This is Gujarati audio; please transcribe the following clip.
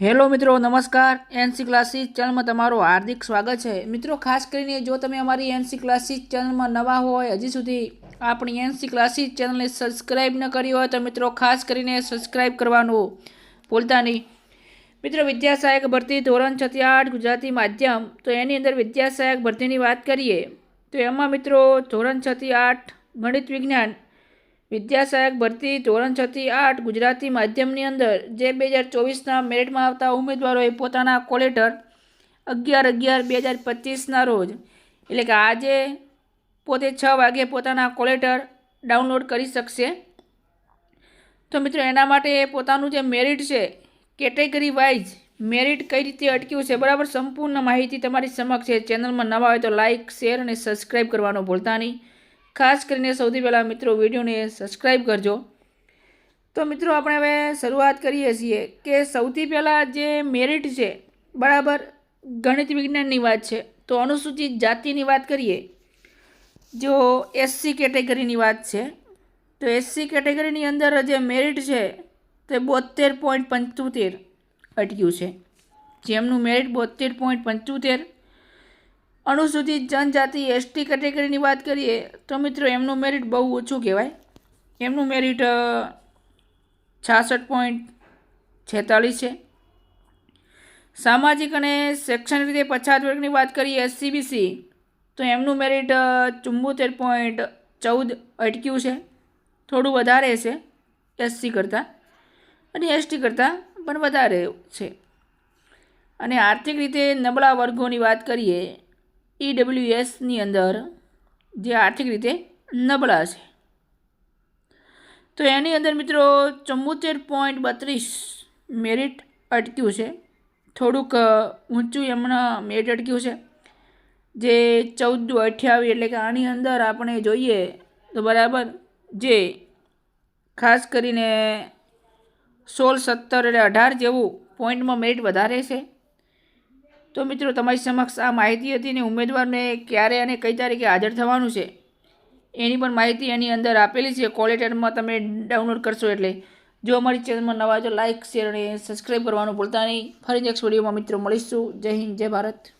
હેલો મિત્રો, નમસ્કાર. એનસી ક્લાસીસ ચેનલમાં તમારું હાર્દિક સ્વાગત છે. મિત્રો, ખાસ કરીને જો તમે અમારી એનસી ક્લાસીસ ચેનલમાં નવા હોય, હજી સુધી આપણી એનસી ક્લાસીસ ચેનલને સબસ્ક્રાઈબ ન કરી હોય, તો મિત્રો, ખાસ કરીને સબસ્ક્રાઈબ કરવાનું ભૂલતા નહીં. મિત્રો વિદ્યા સહાયક ભરતી ધોરણ છથી આઠ ગુજરાતી માધ્યમ, તો એની અંદર વિદ્યા સહાયક ભરતીની વાત કરીએ, તો એમાં મિત્રો, ધોરણ છથી આઠ ગણિત વિજ્ઞાન વિદ્યા સહાયક ભરતી, ધોરણ છથી આઠ ગુજરાતી માધ્યમની અંદર, જે બે હજાર ચોવીસના મેરિટમાં આવતા ઉમેદવારોએ પોતાના કોલેટર અગિયાર અગિયાર બે હજાર પચીસના રોજ, એટલે કે આજે પોતે છ વાગે પોતાના કોલેટર ડાઉનલોડ કરી શકશે. તો મિત્રો, એના માટે પોતાનું જે મેરિટ છે, કેટેગરી વાઇઝ મેરિટ કઈ રીતે અટક્યું છે, બરાબર સંપૂર્ણ માહિતી તમારી સમક્ષ છે. ચેનલમાં નવા હોય તો લાઇક, શેર અને સબસ્ક્રાઈબ કરવાનું ભૂલતા નહીં. ખાસ કરીને સૌથી પહેલાં મિત્રો વિડીયોને સબસ્ક્રાઈબ કરજો. તો મિત્રો આપણે હવે શરૂઆત કરીએ છીએ કે સૌથી પહેલાં જે મેરિટ છે, બરાબર ગણિત વિજ્ઞાનની વાત છે, તો અનુસૂચિત જાતિની વાત કરીએ. જો એસસી કેટેગરીની વાત છે, તો એસસી કેટેગરીની અંદર જે મેરિટ છે, તે બોતેર પોઈન્ટ પંચોતેર અટક્યું છે. જેમનું મેરિટ બોતેર પોઈન્ટ પંચોતેર અનુસૂચિત જનજાતિ એસટી કેટેગરીની વાત કરીએ, તો મિત્રો એમનું મેરિટ બહુ ઓછું કહેવાય. એમનું મેરિટ છાસઠ પોઈન્ટ છેતાલીસ છે. સામાજિક અને શૈક્ષણિક રીતે પછાત વર્ગની વાત કરીએ એસસીબીસી તો એમનું મેરિટ ચુંબોતેર પોઈન્ટ ચૌદ અટક્યું છે. થોડું વધારે છે એસસી કરતાં અને એસટી કરતાં પણ વધારે છે. અને આર્થિક રીતે નબળા વર્ગોની વાત કરીએ ઈડબ્લ્યુએસની અંદર જે આર્થિક રીતે નબળા છે. તો એની અંદર મિત્રો ચુમ્મોતેર પોઈન્ટ બત્રીસ મેરિટ અટક્યું છે. થોડુંક ઊંચું એમના મેરિટ અટક્યું છે. જે ચૌદ અઠ્યાવીસ એટલે કે આની અંદર આપણે જોઈએ તો બરાબર જે ખાસ કરીને સોળ સત્તર એટલે અઢાર જેવું પોઈન્ટમાં મેરિટ વધારે છે. તો મિત્રો, તમારી સમક્ષ આ માહિતી હતી ને ઉમેદવારને ક્યારે અને કઈ તારીખે હાજર થવાનું છે? એની પણ માહિતી એની અંદર આપેલી છે. કોલેટરમાં તમે ડાઉનલોડ કરશો એટલે. જો અમારી ચેનલમાં નવા જો લાઇક શેર અને સબસ્ક્રાઈબ કરવાનું ભૂલતા નહીં. ફરી નેક્સ્ટ વિડીયોમાં મિત્રો મળીશું. જય હિન્દ, જય ભારત.